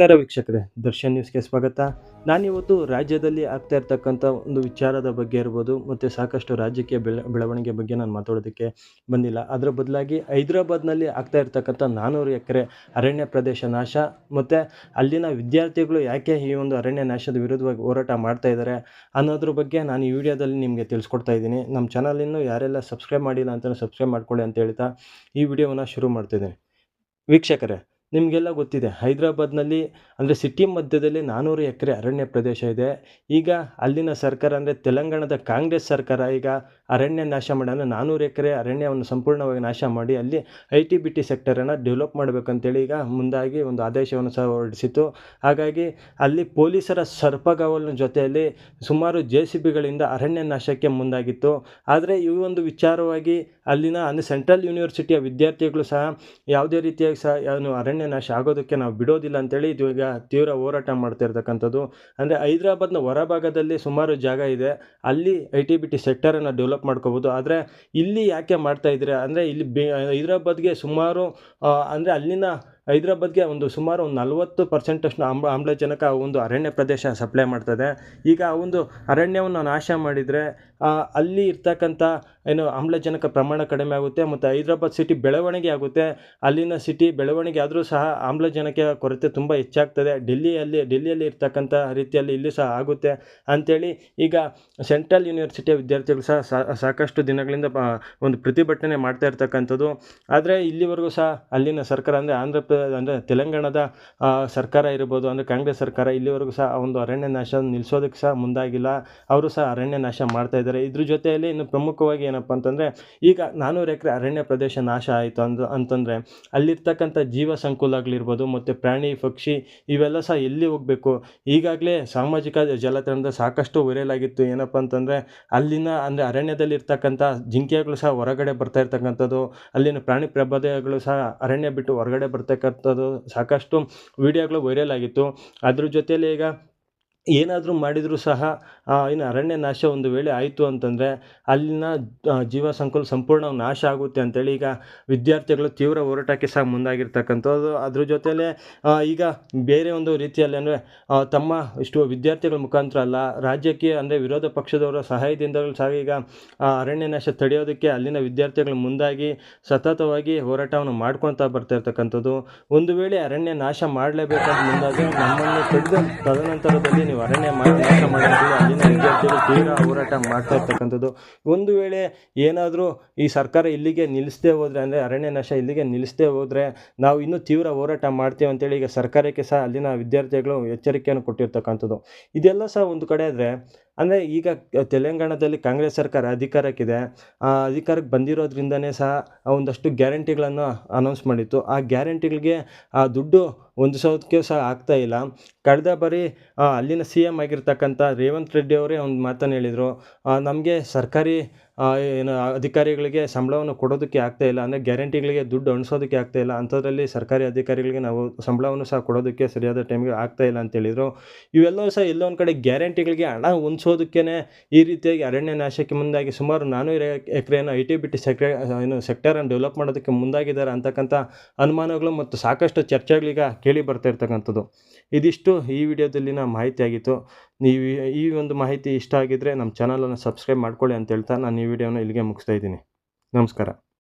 ನಮಸ್ಕಾರ ವೀಕ್ಷಕರೇ, ದರ್ಶನ್ ನ್ಯೂಸ್ಗೆ ಸ್ವಾಗತ. ನಾನಿವತ್ತು ರಾಜ್ಯದಲ್ಲಿ ಆಗ್ತಾ ಇರ್ತಕ್ಕಂಥ ಒಂದು ವಿಚಾರದ ಬಗ್ಗೆ ಇರ್ಬೋದು, ಮತ್ತು ಸಾಕಷ್ಟು ರಾಜಕೀಯ ಬೆಳ, ಬೆಳವಣಿಗೆ ಬಗ್ಗೆ ನಾನು ಮಾತಾಡೋದಕ್ಕೆ ಬಂದಿಲ್ಲ. ಅದರ ಬದಲಾಗಿ ಹೈದರಾಬಾದ್ನಲ್ಲಿ ಆಗ್ತಾ ಇರ್ತಕ್ಕಂಥ ನಾನ್ನೂರು ಎಕರೆ ಅರಣ್ಯ ಪ್ರದೇಶ ನಾಶ, ಮತ್ತು ಅಲ್ಲಿನ ವಿದ್ಯಾರ್ಥಿಗಳು ಯಾಕೆ ಈ ಒಂದು ಅರಣ್ಯ ನಾಶದ ವಿರುದ್ಧವಾಗಿ ಹೋರಾಟ ಮಾಡ್ತಾ ಇದ್ದಾರೆ ಅನ್ನೋದ್ರ ಬಗ್ಗೆ ನಾನು ಈ ವಿಡಿಯೋದಲ್ಲಿ ನಿಮಗೆ ತಿಳಿಸ್ಕೊಡ್ತಾ ಇದ್ದೀನಿ. ನಮ್ಮ ಚಾನಲಿನ್ನು ಯಾರೆಲ್ಲ ಸಬ್ಸ್ಕ್ರೈಬ್ ಮಾಡಿಲ್ಲ ಅಂತ ಸಬ್ಸ್ಕ್ರೈಬ್ ಮಾಡ್ಕೊಳ್ಳಿ ಅಂತ ಹೇಳ್ತಾ ಈ ವಿಡಿಯೋವನ್ನು ಶುರು ಮಾಡ್ತಿದ್ದೀನಿ. ವೀಕ್ಷಕರೇ ನಿಮಗೆಲ್ಲ ಗೊತ್ತಿದೆ. ಹೈದರಾಬಾದ್ನಲ್ಲಿ ಅಂದರೆ ಸಿಟಿ ಮಧ್ಯದಲ್ಲಿ ನಾನ್ನೂರು ಎಕರೆ ಅರಣ್ಯ ಪ್ರದೇಶ ಇದೆ. ಈಗ ಅಲ್ಲಿನ ಸರ್ಕಾರ ಅಂದರೆ ತೆಲಂಗಾಣದ ಕಾಂಗ್ರೆಸ್ ಸರ್ಕಾರ ಈಗ ಅರಣ್ಯ ನಾಶ ಮಾಡಿ ಅಂದರೆ ನಾನ್ನೂರು ಎಕರೆ ಅರಣ್ಯವನ್ನು ಸಂಪೂರ್ಣವಾಗಿ ನಾಶ ಮಾಡಿ ಅಲ್ಲಿ ಐ ಟಿ ಬಿ ಟಿ ಸೆಕ್ಟರನ್ನು ಡೆವಲಪ್ ಮಾಡಬೇಕಂತೇಳಿ ಈಗ ಮುಂದಾಗಿ ಒಂದು ಆದೇಶವನ್ನು ಸಹ ಹೊರಡಿಸಿತು ಹಾಗಾಗಿ ಅಲ್ಲಿ ಪೊಲೀಸರ ಸರ್ಪಗಾವಲಿನ ಜೊತೆಯಲ್ಲಿ ಸುಮಾರು ಜೆ ಸಿ ಬಿಗಳಿಂದ ಅರಣ್ಯ ನಾಶಕ್ಕೆ ಮುಂದಾಗಿತ್ತು. ಆದರೆ ಈ ಒಂದು ವಿಚಾರವಾಗಿ ಅಲ್ಲಿನ ಅಂದರೆ ಸೆಂಟ್ರಲ್ ಯೂನಿವರ್ಸಿಟಿಯ ವಿದ್ಯಾರ್ಥಿಗಳು ಸಹ ಯಾವುದೇ ರೀತಿಯಾಗಿ ಸಹ ಏನು ಅರಣ್ಯ ನಾಶ ಆಗೋದಕ್ಕೆ ನಾವು ಬಿಡೋದಿಲ್ಲ ಅಂತೇಳಿ ಇದು ಈಗ ತೀವ್ರ ಹೋರಾಟ ಮಾಡ್ತಾ ಇರ್ತಕ್ಕಂಥದ್ದು ಅಂದರೆ ಹೈದರಾಬಾದ್ನ ಹೊರಭಾಗದಲ್ಲಿ ಸುಮಾರು ಜಾಗ ಇದೆ. ಅಲ್ಲಿ ಐ ಟಿ ಬಿ ಟಿ ಸೆಕ್ಟರನ್ನು ಡೆವಲಪ್ ಮಾಡ್ಕೋಬೋದು. ಆದರೆ ಇಲ್ಲಿ ಯಾಕೆ ಮಾಡ್ತಾ ಇದ್ದೀರಾ? ಅಂದರೆ ಇಲ್ಲಿ ಬಿ, ಹೈದರಾಬಾದ್ಗೆ ಸುಮಾರು ಅಂದರೆ ಅಲ್ಲಿನ ಹೈದರಾಬಾದ್ಗೆ ಒಂದು ಸುಮಾರು ಒಂದು ನಲವತ್ತು ಪರ್ಸೆಂಟಷ್ಟು ಆಮ್ಲ, ಆಮ್ಲಜನಕ ಒಂದು ಅರಣ್ಯ ಪ್ರದೇಶ ಸಪ್ಲೈ ಮಾಡ್ತದೆ. ಈಗ ಆ ಒಂದು ಅರಣ್ಯವನ್ನು ನಾಶ ಮಾಡಿದರೆ ಅಲ್ಲಿ ಇರ್ತಕ್ಕಂಥ, ಏನು, ಆಮ್ಲಜನಕ ಪ್ರಮಾಣ ಕಡಿಮೆ ಆಗುತ್ತೆ, ಮತ್ತು ಹೈದರಾಬಾದ್ ಸಿಟಿ ಬೆಳವಣಿಗೆ ಆಗುತ್ತೆ. ಅಲ್ಲಿನ ಸಿಟಿ ಬೆಳವಣಿಗೆ ಆದರೂ ಸಹ ಆಮ್ಲಜನಕ ಕೊರತೆ ತುಂಬ ಹೆಚ್ಚಾಗ್ತದೆ. ಡೆಲ್ಲಿಯಲ್ಲಿ ಡೆಲ್ಲಿಯಲ್ಲಿ ಇರ್ತಕ್ಕಂಥ ರೀತಿಯಲ್ಲಿ ಇಲ್ಲಿ ಸಹ ಆಗುತ್ತೆ ಅಂಥೇಳಿ ಈಗ ಸೆಂಟ್ರಲ್ ಯೂನಿವರ್ಸಿಟಿಯ ವಿದ್ಯಾರ್ಥಿಗಳು ಸಹ ಸಾಕಷ್ಟು ದಿನಗಳಿಂದ ಒಂದು ಪ್ರತಿಭಟನೆ ಮಾಡ್ತಾ ಇರ್ತಕ್ಕಂಥದ್ದು. ಆದರೆ ಇಲ್ಲಿವರೆಗೂ ಸಹ ಅಲ್ಲಿನ ಸರ್ಕಾರ ಅಂದರೆ ಆಂಧ್ರ ಪ್ರದೇಶ ಅಂದರೆ ತೆಲಂಗಾಣದ ಸರ್ಕಾರ ಇರ್ಬೋದು, ಅಂದರೆ ಕಾಂಗ್ರೆಸ್ ಸರ್ಕಾರ ಇಲ್ಲಿವರೆಗೂ ಸಹ ಒಂದು ಅರಣ್ಯ ನಾಶ ನಿಲ್ಲಿಸೋದಕ್ಕೆ ಸಹ ಮುಂದಾಗಿಲ್ಲ. ಅವರು ಸಹ ಅರಣ್ಯ ನಾಶ ಮಾಡ್ತಾ ಇದ್ರ ಜೊತೆಯಲ್ಲಿ ಇನ್ನು ಪ್ರಮುಖವಾಗಿ ಏನಪ್ಪ ಅಂತಂದರೆ, ಈಗ ನಾನ್ನೂರು ಎಕರೆ ಅರಣ್ಯ ಪ್ರದೇಶ ನಾಶ ಆಯಿತು ಅಂದು, ಅಂತಂದರೆ, ಅಲ್ಲಿರ್ತಕ್ಕಂಥ ಜೀವ ಸಂಕುಲಗಳಿರ್ಬೋದು ಮತ್ತು ಪ್ರಾಣಿ, ಪಕ್ಷಿ ಇವೆಲ್ಲ ಸಹ ಎಲ್ಲಿ ಹೋಗಬೇಕು? ಈಗಾಗಲೇ ಸಾಮಾಜಿಕ ಜಾಲತಾಣದ ಸಾಕಷ್ಟು ವೈರಲ್ ಆಗಿತ್ತು. ಏನಪ್ಪ ಅಂತಂದರೆ, ಅಲ್ಲಿನ ಅಂದರೆ ಅರಣ್ಯದಲ್ಲಿರ್ತಕ್ಕಂಥ ಜಿಂಕೆಗಳು ಸಹ ಹೊರಗಡೆ ಬರ್ತಾ ಇರ್ತಕ್ಕಂಥದ್ದು, ಅಲ್ಲಿನ ಪ್ರಾಣಿ ಪ್ರಭೇದಗಳು ಸಹ ಅರಣ್ಯ ಬಿಟ್ಟು ಹೊರಗಡೆ ಬರ್ತಕ್ಕಂಥದ್ದು ಸಾಕಷ್ಟು ವಿಡಿಯೋಗಳು ವೈರಲ್ ಆಗಿತ್ತು. ಅದ್ರ ಜೊತೆಯಲ್ಲಿ ಈಗ ಏನಾದರೂ ಮಾಡಿದರೂ ಸಹ ಇನ್ನು ಅರಣ್ಯ ನಾಶ ಒಂದು ವೇಳೆ ಆಯಿತು ಅಂತಂದರೆ ಅಲ್ಲಿನ ಜೀವ ಸಂಕುಲ ಸಂಪೂರ್ಣ ನಾಶ ಆಗುತ್ತೆ ಅಂತೇಳಿ ಈಗ ವಿದ್ಯಾರ್ಥಿಗಳು ತೀವ್ರ ಹೋರಾಟಕ್ಕೆ ಸಹ ಮುಂದಾಗಿರ್ತಕ್ಕಂಥದ್ದು. ಅದ್ರ ಜೊತೆಯಲ್ಲೇ ಈಗ ಬೇರೆ ಒಂದು ರೀತಿಯಲ್ಲಿ ಅಂದರೆ ತಮ್ಮ ಇಷ್ಟು ವಿದ್ಯಾರ್ಥಿಗಳ ಮುಖಾಂತರ ಅಲ್ಲ ರಾಜ್ಯಕ್ಕೆ ಅಂದರೆ ವಿರೋಧ ಪಕ್ಷದವರ ಸಹಾಯದಿಂದಲೂ ಸಹ ಈಗ ಅರಣ್ಯ ನಾಶ ತಡೆಯೋದಕ್ಕೆ ಅಲ್ಲಿನ ವಿದ್ಯಾರ್ಥಿಗಳು ಮುಂದಾಗಿ ಸತತವಾಗಿ ಹೋರಾಟವನ್ನು ಮಾಡ್ಕೊಳ್ತಾ ಬರ್ತಾ ಇರ್ತಕ್ಕಂಥದ್ದು. ಒಂದು ವೇಳೆ ಅರಣ್ಯ ನಾಶ ಮಾಡಲೇಬೇಕಂತ ಮುಂದಾಗಿ ನಮ್ಮನ್ನು ತದನಂತರದಲ್ಲಿ ನೀವು ಅರಣ್ಯ ಮಾಡಿ ನಾಶ ಮಾಡಿದ್ರೆ ಅಲ್ಲಿನ ತೀವ್ರ ಹೋರಾಟ ಮಾಡ್ತಾ ಇರ್ತಕ್ಕಂಥದ್ದು ಒಂದು ವೇಳೆ ಏನಾದರೂ ಈ ಸರ್ಕಾರ ಇಲ್ಲಿಗೆ ನಿಲ್ಲಿಸದೇ ಹೋದರೆ ಅಂದರೆ ಅರಣ್ಯ ನಾಶ ಇಲ್ಲಿಗೆ ನಿಲ್ಲಿಸದೆ ಹೋದರೆ ನಾವು ಇನ್ನೂ ತೀವ್ರ ಹೋರಾಟ ಮಾಡ್ತೇವೆ ಅಂತೇಳಿ ಈಗ ಸರ್ಕಾರಕ್ಕೆ ಸಹ ಅಲ್ಲಿನ ವಿದ್ಯಾರ್ಥಿಗಳು ಎಚ್ಚರಿಕೆಯನ್ನು ಕೊಟ್ಟಿರ್ತಕ್ಕಂಥದ್ದು. ಇದೆಲ್ಲ ಸಹ ಒಂದು ಕಡೆ ಆದರೆ ಅಂದರೆ ಈಗ ತೆಲಂಗಾಣದಲ್ಲಿ ಕಾಂಗ್ರೆಸ್ ಸರ್ಕಾರ ಅಧಿಕಾರಕ್ಕಿದೆ. ಆ ಅಧಿಕಾರಕ್ಕೆ ಬಂದಿರೋದ್ರಿಂದನೇ ಸಹ ಒಂದಷ್ಟು ಗ್ಯಾರಂಟಿಗಳನ್ನು ಅನೌನ್ಸ್ ಮಾಡಿತ್ತು. ಆ ಗ್ಯಾರಂಟಿಗಳಿಗೆ, ಆ ದುಡ್ಡು ಒಂದು ಸಾವಿರಕ್ಕೆ ಸಹ ಆಗ್ತಾ ಇಲ್ಲ. ಕಳೆದ ಬಾರಿ ಅಲ್ಲಿನ ಸಿ ಎಂ ಆಗಿರ್ತಕ್ಕಂಥ ರೇವಂತ್ ರೆಡ್ಡಿ ಅವರೇ ಒಂದು ಮಾತನ್ನು ಹೇಳಿದರು. ನಮಗೆ ಸರ್ಕಾರಿ ಏನು, ಅಧಿಕಾರಿಗಳಿಗೆ ಸಂಬಳವನ್ನು ಕೊಡೋದಕ್ಕೆ ಆಗ್ತಾ ಇಲ್ಲ. ಅಂದರೆ ಗ್ಯಾರಂಟಿಗಳಿಗೆ ದುಡ್ಡು ಅಣಿಸೋದಕ್ಕೆ ಆಗ್ತಾ ಇಲ್ಲ. ಅಂಥದ್ರಲ್ಲಿ ಸರ್ಕಾರಿ ಅಧಿಕಾರಿಗಳಿಗೆ ನಾವು ಸಂಬಳವನ್ನು ಸಹ ಕೊಡೋದಕ್ಕೆ ಸರಿಯಾದ ಟೈಮಿಗೆ ಆಗ್ತಾ ಇಲ್ಲ ಅಂತ ಹೇಳಿದರು. ಇವೆಲ್ಲವೂ ಸಹ ಎಲ್ಲೋ ಒಂದು ಕಡೆ ಗ್ಯಾರಂಟಿಗಳಿಗೆ ಹಣ ಹೊಂದಿಸೋದಕ್ಕೇ ಈ ರೀತಿಯಾಗಿ ಅರಣ್ಯ ನಾಶಕ್ಕೆ ಮುಂದಾಗಿ ಸುಮಾರು ನಾನ್ನೂರು ಎಕರೆಯನ್ನು ಐ ಟಿ ಬಿ ಟಿ ಸೆಕ್ರೆ, ಏನು ಸೆಕ್ಟರನ್ನು ಡೆವಲಪ್ ಮಾಡೋದಕ್ಕೆ ಮುಂದಾಗಿದ್ದಾರೆ ಅಂತಕ್ಕಂಥ ಅನುಮಾನಗಳು ಮತ್ತು ಸಾಕಷ್ಟು ಚರ್ಚೆಗಳೀಗ ಕೇಳಿ ಬರ್ತಾ ಇರ್ತಕ್ಕಂಥದ್ದು. ಇದಿಷ್ಟು ಈ ವಿಡಿಯೋದಲ್ಲಿನ ಮಾಹಿತಿ ಆಗಿತ್ತು ನೀವು ಈ ಒಂದು ಮಾಹಿತಿ ಇಷ್ಟ ಆಗಿದ್ದರೆ ನಮ್ಮ ಚಾನಲನ್ನು ಸಬ್ಸ್ಕ್ರೈಬ್ ಮಾಡ್ಕೊಳ್ಳಿ ಅಂತ ಹೇಳ್ತಾ ಈ ವಿಡಿಯೋನ ಇಲ್ಲಿಗೆ ಮುಗಿಸ್ತಾ ಇದ್ದೀನಿ. ನಮಸ್ಕಾರ.